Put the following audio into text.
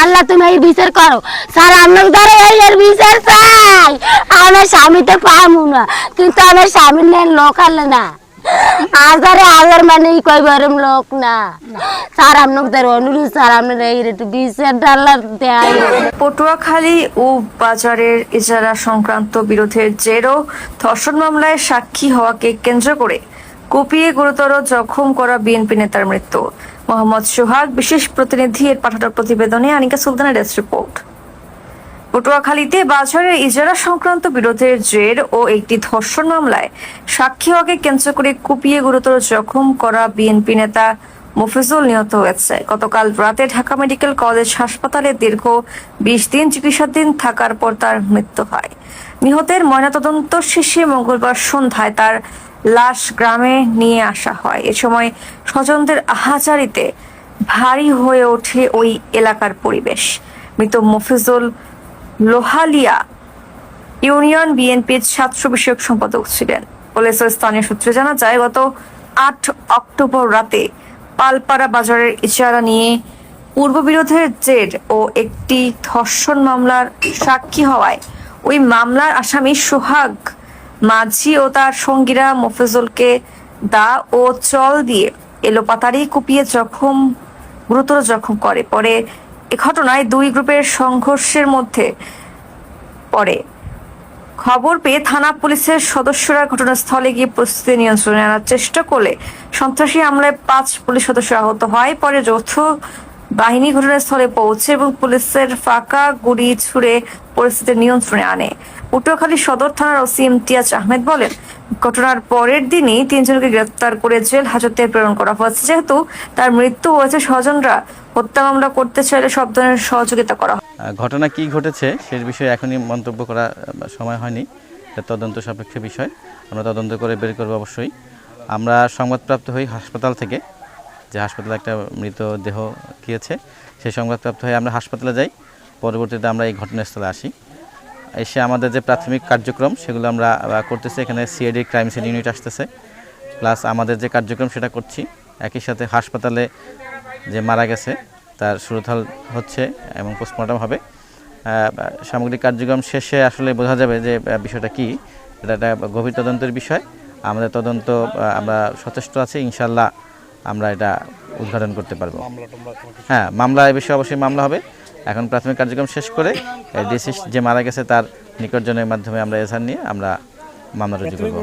আল্লাহ, তুমি এই বিচার করো। স্যার আপনার ধরে, এই এর বিচার চাই। আমার স্বামী তো পামু না, কিন্তু আমার স্বামীর নেই লোক আনলে না। আজারে আজার মানে কই বরম লোক না। স্যার আপনাদের অনুরোধ, স্যার, আপনার এই একটু বিচার ডাল্লা দেয়। পটুয়াখালী ও বাজারের ইজারা সংক্রান্ত বিরোধের জেরও ধর্ষণ মামলায় সাক্ষী হওয়াকে কেন্দ্র করে কুপিয়ে গুরুতর জখম করা বিএনপি নেতার মৃত্যু। মোহাম্মদ সোহাগ, বিশেষ প্রতিনিধি এর পাঠানো প্রতিবেদনে আনিকা সুলতানের ডেস্ক রিপোর্ট পটুয়াখালীতে বাজারের ইজারা সংক্রান্ত বিরোধের জের ও একটি ধর্ষণ মামলায় সাক্ষী হওয়াকে কেন্দ্র করে কুপিয়ে গুরুতর জখম করা বিএনপি নেতা মুফিজুল নিহত হয়েছে। গতকাল রাতে ঢাকা মেডিকেল কলেজ হাসপাতালে দীর্ঘ বিশ দিন চিকিৎসাধীন থাকার পর তার মৃত্যু হয়। নিহতের ময়নাতদন্ত শেষে মঙ্গলবার সন্ধ্যায় তার লাশ গ্রামে নিয়ে আসা হয়। এ সময় স্বজনদের আহাজারিতে ভারী হয়ে ওঠে ওই এলাকার পরিবেশ। মৃত মফিজুল লোহালিয়া ইউনিয়ন বিএনপির ছাত্র বিষয়ক সম্পাদক ছিলেন। পুলিশ ও স্থানীয় সূত্রে জানা যায়, গত আট অক্টোবর রাতে পালপাড়া বাজারের ইজারা নিয়ে পূর্ববিরোধের জের ও একটি ধর্ষণ মামলার সাক্ষী হওয়ায় ওই মামলার আসামি সোহাগ মাঝি ও তার সঙ্গীরা মফিজুলকে দা ও চল দিয়ে এলোপাতাড়ি কুপিয়ে জখম, গুরুতর জখম করে। পরে এ ঘটনায় দুই গ্রুপের সংঘর্ষের মধ্যে পড়ে। খবর পেয়ে থানা পুলিশের সদস্যরা ঘটনাস্থলে গিয়ে পরিস্থিতি নিয়ন্ত্রণে আনার চেষ্টা করলে সন্ত্রাসী হামলায় পাঁচ পুলিশ সদস্য আহত হয়। পরে যৌথ বাহিনী ঘটনাস্থলে পৌঁছে এবং পুলিশের ফাঁকা গুলি ছুড়ে পরিস্থিতি নিয়ন্ত্রণে আনে। পটুয়াখালী সদর থানার ওসি ইমতিয়াজ আহমেদ বলেন, ঘটনার পরের দিনই তিনজনকে গ্রেপ্তার করে জেল হাজতে প্রেরণ করা হয়েছে। যেহেতু তার মৃত্যু হয়েছে, স্বজনরা হত্যা মামলা করতে চাইলে সব ধরনের সহযোগিতা করা। ঘটনা কি ঘটেছে সে বিষয়ে এখনই মন্তব্য করা সময় হয়নি। তদন্ত সাপেক্ষ বিষয়। আমরা তদন্ত করে বের করব অবশ্যই। আমরা সংবাদপ্রাপ্ত হই হাসপাতাল থেকে। যে হাসপাতালে একটা মৃতদেহ গিয়েছে সেই সংবাদপ্রাপ্ত হয়ে আমরা হাসপাতালে যাই। পরবর্তীতে আমরা এই ঘটনাস্থলে আসি। এসে আমাদের যে প্রাথমিক কার্যক্রম, সেগুলো আমরা করতেছি। এখানে সিআইডি ক্রাইম সিন ইউনিট আসতেছে। প্লাস আমাদের যে কার্যক্রম, সেটা করছি। একই সাথে হাসপাতালে যে মারা গেছে, তার সুরতাল হচ্ছে এবং পোস্টমর্টম হবে। সামগ্রিক কার্যক্রম শেষে আসলে বোঝা যাবে যে বিষয়টা কি। এটা একটা গভীর তদন্তের বিষয়। আমাদের তদন্ত আমরা সচেষ্ট আছি। ইনশাল্লাহ আমরা এটা উদ্ঘাটন করতে পারব। হ্যাঁ মামলা এ বিষয়ে অবশ্যই মামলা হবে। এখন প্রাথমিক কার্যক্রম শেষ করে ডিসিস যে মারা গেছে তার নিকটজনের মাধ্যমে আমরা এসার নিয়ে আমরা মামলা রুজু করব।